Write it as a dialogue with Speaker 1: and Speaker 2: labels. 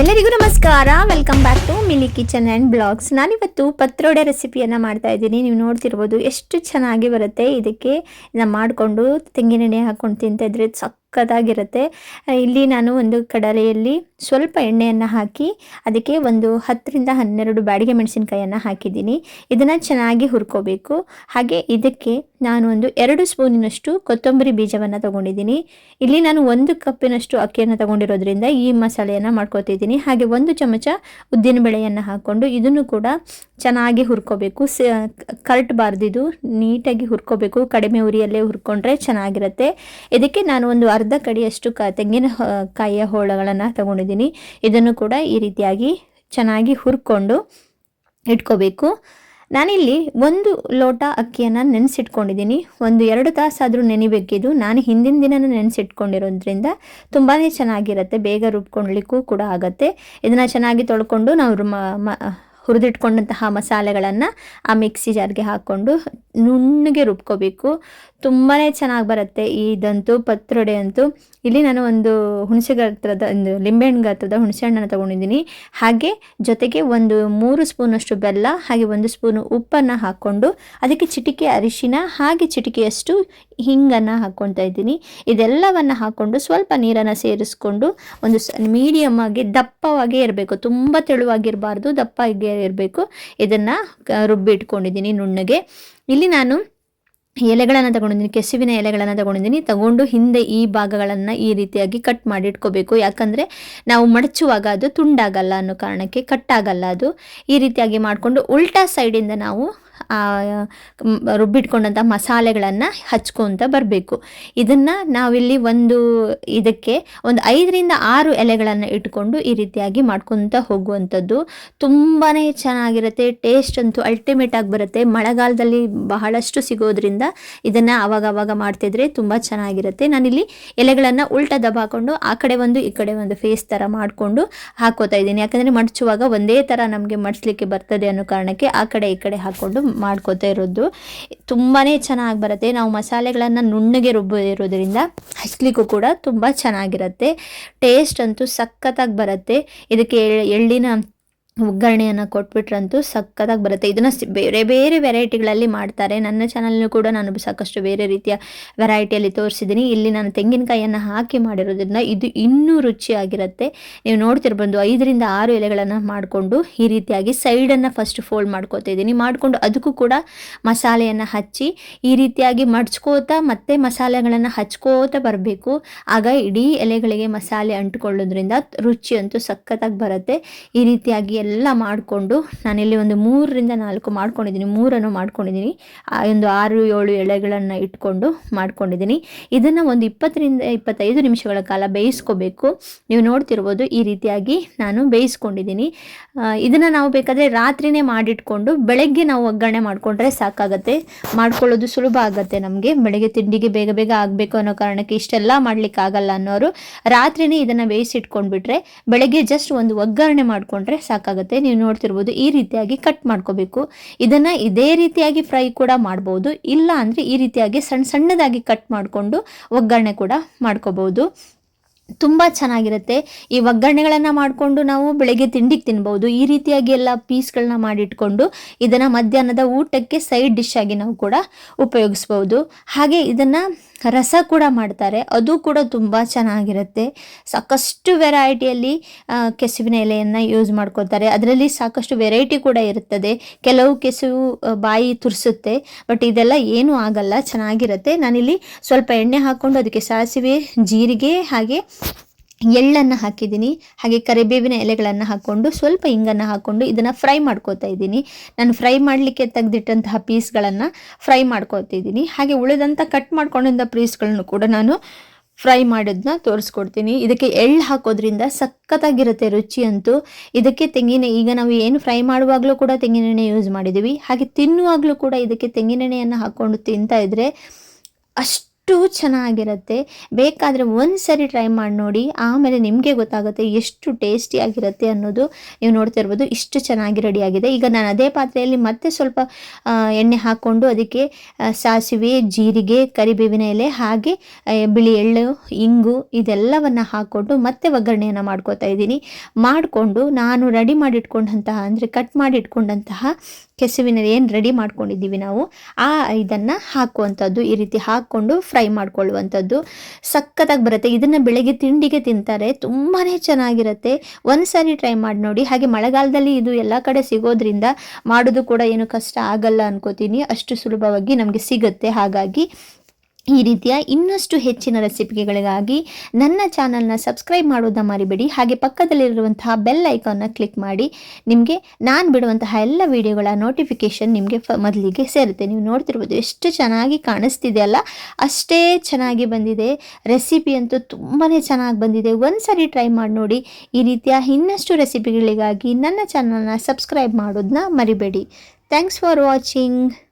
Speaker 1: ಎಲ್ಲರಿಗೂ ನಮಸ್ಕಾರ. Welcome back to Mili kitchen and blogs ನಾನಿವತ್ತು ಪತ್ರೊಡೆ ರೆಸಿಪಿಯನ್ನು ಮಾಡ್ತಾ ಇದ್ದೀನಿ. ನೀವು ನೋಡ್ತಿರ್ಬೋದು ಎಷ್ಟು ಚೆನ್ನಾಗಿ ಬರುತ್ತೆ. ಇದಕ್ಕೆ ನಾನು ಮಾಡಿಕೊಂಡು ತೆಂಗಿನೆಣ್ಣೆ ಹಾಕ್ಕೊಂಡು ತಿಂತಾ ಇದ್ರೆ ಸಕ್ಕತ್ತಾಗಿರುತ್ತೆ ಇಲ್ಲಿ ನಾನು ಒಂದು ಕಡಲೆಯಲ್ಲಿ ಸ್ವಲ್ಪ ಎಣ್ಣೆಯನ್ನು ಹಾಕಿ ಅದಕ್ಕೆ ಒಂದು ಹತ್ತರಿಂದ ಹನ್ನೆರಡು ಬಾಡಿಗೆ ಮೆಣಸಿನಕಾಯಿಯನ್ನು ಹಾಕಿದ್ದೀನಿ. ಇದನ್ನು ಚೆನ್ನಾಗಿ ಹುರ್ಕೋಬೇಕು. ಹಾಗೆ ಇದಕ್ಕೆ ನಾನು ಒಂದು ಎರಡು ಸ್ಪೂನಿನಷ್ಟು ಕೊತ್ತಂಬರಿ ಬೀಜವನ್ನು ತಗೊಂಡಿದ್ದೀನಿ. ಇಲ್ಲಿ ನಾನು ಒಂದು ಕಪ್ಪಿನಷ್ಟು ಅಕ್ಕಿಯನ್ನು ತಗೊಂಡಿರೋದ್ರಿಂದ ಈ ಮಸಾಲೆಯನ್ನು ಮಾಡ್ಕೋತಿದ್ದೀನಿ. ಹಾಗೆ ಒಂದು ಚಮಚ ಉದ್ದಿನ ಬೇಳೆಯನ್ನು ಹಾಕ್ಕೊಂಡು ಇದನ್ನು ಕೂಡ ಚೆನ್ನಾಗಿ ಹುರ್ಕೋಬೇಕು. ಸ ಕರ್ಟ್ ಇದು ನೀಟಾಗಿ ಹುರ್ಕೋಬೇಕು. ಕಡಿಮೆ ಉರಿಯಲ್ಲೇ ಹುರ್ಕೊಂಡ್ರೆ ಚೆನ್ನಾಗಿರುತ್ತೆ. ಇದಕ್ಕೆ ನಾನು ಒಂದು ಅರ್ಧ ಕಡಿಯಷ್ಟು ಕ, ತೆಂಗಿನ ಕಾಯಿಯ ಹೋಳಗಳನ್ನು ತಗೊಂಡಿದ್ದೀನಿ. ಇದನ್ನು ಕೂಡ ಈ ರೀತಿಯಾಗಿ ಚೆನ್ನಾಗಿ ಹುರ್ಕೊಂಡು ಇಟ್ಕೋಬೇಕು. ನಾನಿಲ್ಲಿ ಒಂದು ಲೋಟ ಅಕ್ಕಿಯನ್ನು ನೆನೆಸಿಟ್ಕೊಂಡಿದ್ದೀನಿ. ಒಂದು ಎರಡು ತಾಸಾದರೂ ನೆನಿಬೇಕಿದು. ನಾನು ಹಿಂದಿನ ದಿನ ನೆನೆಸಿಟ್ಕೊಂಡಿರೋದ್ರಿಂದ ತುಂಬಾ ಚೆನ್ನಾಗಿರುತ್ತೆ. ಬೇಗ ರುಬ್ಕೊಳ್ಳಿಕ್ಕೂ ಕೂಡ ಆಗುತ್ತೆ. ಇದನ್ನು ಚೆನ್ನಾಗಿ ತೊಳ್ಕೊಂಡು ನಾವು ಹುರಿದಿಟ್ಕೊಂಡಂತಹ ಮಸಾಲೆಗಳನ್ನು ಆ ಮಿಕ್ಸಿ ಜಾರ್ಗೆ ಹಾಕ್ಕೊಂಡು ನುಣ್ಣಗೆ ರುಬ್ಕೋಬೇಕು. ತುಂಬಾ ಚೆನ್ನಾಗಿ ಬರುತ್ತೆ ಇದಂತೂ ಪತ್ರೊಡೆ ಅಂತೂ. ಇಲ್ಲಿ ನಾನು ಒಂದು ಹುಣಸೆ ಗಾತ್ರದ, ಒಂದು ಲಿಂಬೆಹಣ್ಣು ಗಾತ್ರದ ಹುಣಸೆ ಹಣ್ಣನ್ನು ತೊಗೊಂಡಿದ್ದೀನಿ. ಹಾಗೆ ಜೊತೆಗೆ ಒಂದು ಮೂರು ಸ್ಪೂನಷ್ಟು ಬೆಲ್ಲ, ಹಾಗೆ ಒಂದು ಸ್ಪೂನು ಉಪ್ಪನ್ನು ಹಾಕ್ಕೊಂಡು ಅದಕ್ಕೆ ಚಿಟಿಕೆ ಅರಿಶಿನ, ಹಾಗೆ ಚಿಟಿಕೆಯಷ್ಟು ಹಿಂಗನ್ನು ಹಾಕ್ಕೊತಾ ಇದ್ದೀನಿ. ಇದೆಲ್ಲವನ್ನು ಹಾಕ್ಕೊಂಡು ಸ್ವಲ್ಪ ನೀರನ್ನು ಸೇರಿಸ್ಕೊಂಡು ಒಂದು ಸ ಮೀಡಿಯಮ್ಮಾಗಿ ದಪ್ಪವಾಗೇ ಇರಬೇಕು. ತುಂಬ ತೆಳುವಾಗಿರಬಾರ್ದು, ದಪ್ಪಾಗಿ ಇರಬೇಕು. ಇದನ್ನು ರುಬ್ಬಿಟ್ಕೊಂಡಿದ್ದೀನಿ ನುಣ್ಣಗೆ. ಇಲ್ಲಿ ನಾನು ಎಲೆಗಳನ್ನು ತಗೊಂಡಿದ್ದೀನಿ, ಕೆಸುವಿನ ಎಲೆಗಳನ್ನು ತಗೊಂಡಿದ್ದೀನಿ. ತಗೊಂಡು ಹಿಂದೆ ಈ ಭಾಗಗಳನ್ನು ಈ ರೀತಿಯಾಗಿ ಕಟ್ ಮಾಡಿ ಇಟ್ಕೋಬೇಕು ಯಾಕಂದರೆ ನಾವು ಮಡಚುವಾಗ ಅದು ತುಂಡಾಗಲ್ಲ ಅನ್ನೋ ಕಾರಣಕ್ಕೆ ಕಟ್ಟಾಗಲ್ಲ ಅದು. ಈ ರೀತಿಯಾಗಿ ಮಾಡಿಕೊಂಡು ಉಲ್ಟಾ ಸೈಡಿಂದ ನಾವು ರುಬ್ಬಿಟ್ಕೊಂಡಂಥ ಮಸಾಲೆಗಳನ್ನು ಹಚ್ಕೊತ ಬರಬೇಕು. ಇದನ್ನು ನಾವಿಲ್ಲಿ ಒಂದು ಇದಕ್ಕೆ ಒಂದು ಐದರಿಂದ ಆರು ಎಲೆಗಳನ್ನು ಇಟ್ಕೊಂಡು ಈ ರೀತಿಯಾಗಿ ಮಾಡ್ಕೊತ ಹೋಗುವಂಥದ್ದು. ತುಂಬಾ ಚೆನ್ನಾಗಿರುತ್ತೆ, ಟೇಸ್ಟ್ ಅಂತೂ ಅಲ್ಟಿಮೇಟ್ ಆಗಿ ಬರುತ್ತೆ. ಮಳೆಗಾಲದಲ್ಲಿ ಬಹಳಷ್ಟು ಸಿಗೋದ್ರಿಂದ ಇದನ್ನು ಅವಾಗವಾಗ ಅವಾಗ ಮಾಡ್ತಿದ್ರೆ ತುಂಬ ಚೆನ್ನಾಗಿರುತ್ತೆ. ನಾನಿಲ್ಲಿ ಎಲೆಗಳನ್ನು ಉಲ್ಟ ದಬ ಹಾಕೊಂಡು ಆ ಕಡೆ ಒಂದು, ಈ ಕಡೆ ಒಂದು ಫೇಸ್ ಥರ ಮಾಡಿಕೊಂಡು ಹಾಕೋತಾ ಇದ್ದೀನಿ. ಯಾಕಂದರೆ ಮಡಚುವಾಗ ಒಂದೇ ಥರ ನಮಗೆ ಮಡಿಸ್ಲಿಕ್ಕೆ ಬರ್ತದೆ ಅನ್ನೋ ಕಾರಣಕ್ಕೆ ಆ ಕಡೆ, ಈ ಕಡೆ ಹಾಕ್ಕೊಂಡು ಮಾಡ್ಕೋತಾ ಇರೋದು. ತುಂಬಾ ಚೆನ್ನಾಗಿ ಬರುತ್ತೆ. ನಾವು ಮಸಾಲೆಗಳನ್ನು ನುಣ್ಣಗೆ ರುಬ್ಬಿರೋದ್ರಿಂದ ಹಚ್ಲಿಕ್ಕೂ ಕೂಡ ತುಂಬ ಚೆನ್ನಾಗಿರುತ್ತೆ. ಟೇಸ್ಟ್ ಅಂತೂ ಸಖತ್ತಾಗಿ ಬರುತ್ತೆ. ಇದಕ್ಕೆ ಎಳ್- ಎಳ್ಳಿನ ಒಗ್ಗರಣೆಯನ್ನು ಕೊಟ್ಬಿಟ್ರಂತೂ ಸಖತ್ತಾಗಿ ಬರುತ್ತೆ. ಇದನ್ನು ಬೇರೆ ಬೇರೆ ವೆರೈಟಿಗಳಲ್ಲಿ ಮಾಡ್ತಾರೆ. ನನ್ನ ಚಾನಲ್ನು ಕೂಡ ನಾನು ಸಾಕಷ್ಟು ಬೇರೆ ರೀತಿಯ ವೆರೈಟಿಯಲ್ಲಿ ತೋರಿಸಿದ್ದೀನಿ. ಇಲ್ಲಿ ನಾನು ತೆಂಗಿನಕಾಯಿಯನ್ನು ಹಾಕಿ ಮಾಡಿರೋದ್ರಿಂದ ಇದು ಇನ್ನೂ ರುಚಿಯಾಗಿರುತ್ತೆ. ನೀವು ನೋಡ್ತಿರ್ಬೋದು ಐದರಿಂದ ಆರು ಎಲೆಗಳನ್ನು ಮಾಡಿಕೊಂಡು ಈ ರೀತಿಯಾಗಿ ಸೈಡನ್ನು ಫಸ್ಟ್ ಫೋಲ್ಡ್ ಮಾಡ್ಕೋತಾ ಇದ್ದೀನಿ. ಮಾಡಿಕೊಂಡು ಅದಕ್ಕೂ ಕೂಡ ಮಸಾಲೆಯನ್ನು ಹಚ್ಚಿ ಈ ರೀತಿಯಾಗಿ ಮಡ್ಚ್ಕೋತಾ ಮತ್ತೆ ಮಸಾಲೆಗಳನ್ನು ಹಚ್ಕೋತಾ ಬರಬೇಕು. ಆಗ ಇಡೀ ಎಲೆಗಳಿಗೆ ಮಸಾಲೆ ಅಂಟ್ಕೊಳ್ಳೋದ್ರಿಂದ ರುಚಿ ಅಂತೂ ಸಖತ್ತಾಗಿ ಬರುತ್ತೆ. ಈ ರೀತಿಯಾಗಿ ಎಲ್ಲ ಮಾಡಿಕೊಂಡು ನಾನಿಲ್ಲಿ ಒಂದು ಮೂರರಿಂದ ನಾಲ್ಕು ಮಾಡ್ಕೊಂಡಿದ್ದೀನಿ, ಮೂರನ್ನು ಮಾಡ್ಕೊಂಡಿದ್ದೀನಿ. ಒಂದು ಆರು, ಏಳು ಎಳೆಗಳನ್ನು ಇಟ್ಕೊಂಡು ಮಾಡ್ಕೊಂಡಿದ್ದೀನಿ. ಇದನ್ನು ಒಂದು ಇಪ್ಪತ್ತರಿಂದ ಇಪ್ಪತ್ತೈದು ನಿಮಿಷಗಳ ಕಾಲ ಬೇಯಿಸ್ಕೋಬೇಕು. ನೀವು ನೋಡ್ತಿರ್ಬೋದು ಈ ರೀತಿಯಾಗಿ ನಾನು ಬೇಯಿಸ್ಕೊಂಡಿದ್ದೀನಿ. ಇದನ್ನು ನಾವು ಬೇಕಾದರೆ ರಾತ್ರಿನೇ ಮಾಡಿಟ್ಕೊಂಡು ಬೆಳಗ್ಗೆ ನಾವು ಒಗ್ಗರಣೆ ಮಾಡಿಕೊಂಡ್ರೆ ಸಾಕಾಗತ್ತೆ. ಮಾಡ್ಕೊಳ್ಳೋದು ಸುಲಭ ಆಗುತ್ತೆ ನಮಗೆ. ಬೆಳಗ್ಗೆ ತಿಂಡಿಗೆ ಬೇಗ ಬೇಗ ಆಗಬೇಕು ಅನ್ನೋ ಕಾರಣಕ್ಕೆ ಇಷ್ಟೆಲ್ಲ ಮಾಡ್ಲಿಕ್ಕೆ ಆಗಲ್ಲ ಅನ್ನೋರು ರಾತ್ರಿನೇ ಇದನ್ನು ಬೇಯಿಸಿಟ್ಕೊಂಡ್ಬಿಟ್ರೆ ಬೆಳಗ್ಗೆ ಜಸ್ಟ್ ಒಂದು ಒಗ್ಗರಣೆ ಮಾಡಿಕೊಂಡ್ರೆ ಸಾಕಾಗುತ್ತೆ. ನೀವು ನೋಡ್ತಿರ್ಬೋದು ಈ ರೀತಿಯಾಗಿ ಕಟ್ ಮಾಡ್ಕೋಬೇಕು. ಇದನ್ನು ಇದೇ ರೀತಿಯಾಗಿ ಫ್ರೈ ಕೂಡ ಮಾಡ್ಬೋದು. ಇಲ್ಲ ಅಂದರೆ ಈ ರೀತಿಯಾಗಿ ಸಣ್ಣ ಸಣ್ಣದಾಗಿ ಕಟ್ ಮಾಡಿಕೊಂಡು ಒಗ್ಗರಣೆ ಕೂಡ ಮಾಡ್ಕೋಬೋದು. ತುಂಬ ಚೆನ್ನಾಗಿರುತ್ತೆ. ಈ ಒಗ್ಗರಣೆಗಳನ್ನು ಮಾಡಿಕೊಂಡು ನಾವು ಬೆಳಗ್ಗೆ ತಿಂಡಿಗೆ ತಿನ್ಬೋದು. ಈ ರೀತಿಯಾಗಿ ಎಲ್ಲ ಪೀಸ್ಗಳನ್ನ ಮಾಡಿಟ್ಕೊಂಡು ಇದನ್ನು ಮಧ್ಯಾಹ್ನದ ಊಟಕ್ಕೆ ಸೈಡ್ ಡಿಶ್ ಆಗಿ ನಾವು ಕೂಡ ಉಪಯೋಗಿಸ್ಬೋದು. ಹಾಗೆ ಇದನ್ನು ರಸ ಕೂಡ ಮಾಡ್ತಾರೆ. ಅದು ಕೂಡ ತುಂಬ ಚೆನ್ನಾಗಿರುತ್ತೆ. ಸಾಕಷ್ಟು ವೆರೈಟಿಯಲ್ಲಿ ಕೆಸುವಿನ ಎಲೆಯನ್ನು ಯೂಸ್ ಮಾಡ್ಕೋತಾರೆ ಅದರಲ್ಲಿ ಸಾಕಷ್ಟು ವೆರೈಟಿ ಕೂಡ ಇರುತ್ತದೆ ಕೆಲವು ಕೆಸುವು ಬಾಯಿ ತುರಿಸುತ್ತೆ. ಬಟ್ ಇದೆಲ್ಲ ಏನೂ ಆಗಲ್ಲ. ಚೆನ್ನಾಗಿರುತ್ತೆ. ನಾನಿಲ್ಲಿ ಸ್ವಲ್ಪ ಎಣ್ಣೆ ಹಾಕ್ಕೊಂಡು ಅದಕ್ಕೆ ಸಾಸಿವೆ, ಜೀರಿಗೆ ಹಾಗೆ ಎಳ್ಳನ್ನು ಹಾಕಿದ್ದೀನಿ, ಹಾಗೆ ಕರಿಬೇವಿನ ಎಲೆಗಳನ್ನು ಹಾಕ್ಕೊಂಡು ಸ್ವಲ್ಪ ಹಿಂಗನ್ನು ಹಾಕ್ಕೊಂಡು ಇದನ್ನು ಫ್ರೈ ಮಾಡ್ಕೋತಾ ಇದ್ದೀನಿ. ನಾನು ಫ್ರೈ ಮಾಡಲಿಕ್ಕೆ ತೆಗೆದಿಟ್ಟಂತಹ ಪೀಸ್ಗಳನ್ನು ಫ್ರೈ ಮಾಡ್ಕೋತಿದ್ದೀನಿ ಹಾಗೆ ಉಳಿದಂಥ ಕಟ್ ಮಾಡ್ಕೊಂಡಂಥ ಪೀಸ್ಗಳನ್ನು ಕೂಡ ನಾನು ಫ್ರೈ ಮಾಡೋದನ್ನ ತೋರಿಸ್ಕೊಡ್ತೀನಿ. ಇದಕ್ಕೆ ಎಳ್ಳು ಹಾಕೋದ್ರಿಂದ ಸಖತ್ತಾಗಿರುತ್ತೆ ರುಚಿ ಅಂತೂ. ಇದಕ್ಕೆ ತೆಂಗಿನ, ಈಗ ನಾವು ಏನು ಫ್ರೈ ಮಾಡುವಾಗಲೂ ಕೂಡ ತೆಂಗಿನೆಣ್ಣೆ ಯೂಸ್ ಮಾಡಿದ್ದೀವಿ. ಹಾಗೆ ತಿನ್ನುವಾಗಲೂ ಕೂಡ ಇದಕ್ಕೆ ತೆಂಗಿನೆಣ್ಣೆಯನ್ನು ಹಾಕ್ಕೊಂಡು ತಿಂತಾ ಇದ್ದರೆ ಅಷ್ಟು ಚೆನ್ನಾಗಿರುತ್ತೆ. ಬೇಕಾದರೆ ಒಂದು ಸರಿ ಟ್ರೈ ಮಾಡಿ ನೋಡಿ. ಆಮೇಲೆ ನಿಮಗೆ ಗೊತ್ತಾಗುತ್ತೆ ಎಷ್ಟು ಟೇಸ್ಟಿಯಾಗಿರುತ್ತೆ ಅನ್ನೋದು ನೀವು ನೋಡ್ತಾ ಇರ್ಬೋದು. ಇಷ್ಟು ಚೆನ್ನಾಗಿ ರೆಡಿಯಾಗಿದೆ ಈಗ ನಾನು ಅದೇ ಪಾತ್ರೆಯಲ್ಲಿ ಮತ್ತೆ ಸ್ವಲ್ಪ ಎಣ್ಣೆ ಹಾಕ್ಕೊಂಡು ಅದಕ್ಕೆ ಸಾಸಿವೆ, ಜೀರಿಗೆ, ಕರಿಬೇವಿನ ಎಲೆ ಹಾಗೆ ಬಿಳಿ ಎಳ್ಳು, ಇಂಗು ಇದೆಲ್ಲವನ್ನು ಹಾಕ್ಕೊಂಡು ಮತ್ತೆ ಒಗ್ಗರಣೆಯನ್ನು ಮಾಡ್ಕೋತಾ ಇದ್ದೀನಿ. ಮಾಡಿಕೊಂಡು ನಾನು ರೆಡಿ ಮಾಡಿಟ್ಕೊಂಡಂತಹ ಅಂದರೆ ಕಟ್ ಮಾಡಿ ಇಟ್ಕೊಂಡಂತಹ ಕೆಸುವಿನ ಏನು ರೆಡಿ ಮಾಡ್ಕೊಂಡಿದ್ದೀವಿ ನಾವು, ಆ ಇದನ್ನು ಹಾಕುವಂಥದ್ದು, ಈ ರೀತಿ ಹಾಕ್ಕೊಂಡು ಫ್ರೈ ಮಾಡ್ಕೊಳ್ಳುವಂಥದ್ದು. ಸಖತ್ತಾಗಿ ಬರುತ್ತೆ. ಇದನ್ನು ಬೆಳಗ್ಗೆ ತಿಂಡಿಗೆ ತಿಂತಾರೆ. ತುಂಬಾ ಚೆನ್ನಾಗಿರುತ್ತೆ. ಒಂದು ಸಾರಿ ಟ್ರೈ ಮಾಡಿ ನೋಡಿ. ಹಾಗೆ ಮಳೆಗಾಲದಲ್ಲಿ ಇದು ಎಲ್ಲ ಕಡೆ ಸಿಗೋದ್ರಿಂದ ಮಾಡೋದು ಕೂಡ ಏನು ಕಷ್ಟ ಆಗಲ್ಲ ಅನ್ಕೋತೀನಿ. ಅಷ್ಟು ಸುಲಭವಾಗಿ ನಮಗೆ ಸಿಗುತ್ತೆ. ಹಾಗಾಗಿ ಈ ರೀತಿಯ ಇನ್ನಷ್ಟು ಹೆಚ್ಚಿನ ರೆಸಿಪಿಗಳಿಗಾಗಿ ನನ್ನ ಚಾನಲ್ನ ಸಬ್ಸ್ಕ್ರೈಬ್ ಮಾಡೋದನ್ನ ಮರಿಬೇಡಿ. ಹಾಗೆ ಪಕ್ಕದಲ್ಲಿರುವಂತಹ ಬೆಲ್ ಐಕಾನ್ನ ಕ್ಲಿಕ್ ಮಾಡಿ. ನಿಮಗೆ ನಾನು ಬಿಡುವಂತಹ ಎಲ್ಲ ವಿಡಿಯೋಗಳ ನೋಟಿಫಿಕೇಷನ್ ನಿಮಗೆ ಮೊದಲಿಗೆ ಸೇರುತ್ತೆ. ನೀವು ನೋಡ್ತಿರ್ಬೋದು ಎಷ್ಟು ಚೆನ್ನಾಗಿ ಕಾಣಿಸ್ತಿದೆ ಅಲ್ಲ? ಅಷ್ಟೇ ಚೆನ್ನಾಗಿ ಬಂದಿದೆ. ರೆಸಿಪಿ ಅಂತೂ ತುಂಬಾ ಚೆನ್ನಾಗಿ ಬಂದಿದೆ. ಒಂದು ಸರಿ ಟ್ರೈ ಮಾಡಿ ನೋಡಿ. ಈ ರೀತಿಯ ಇನ್ನಷ್ಟು ರೆಸಿಪಿಗಳಿಗಾಗಿ ನನ್ನ ಚಾನಲ್ನ ಸಬ್ಸ್ಕ್ರೈಬ್ ಮಾಡೋದನ್ನ ಮರಿಬೇಡಿ. Thanks for watching.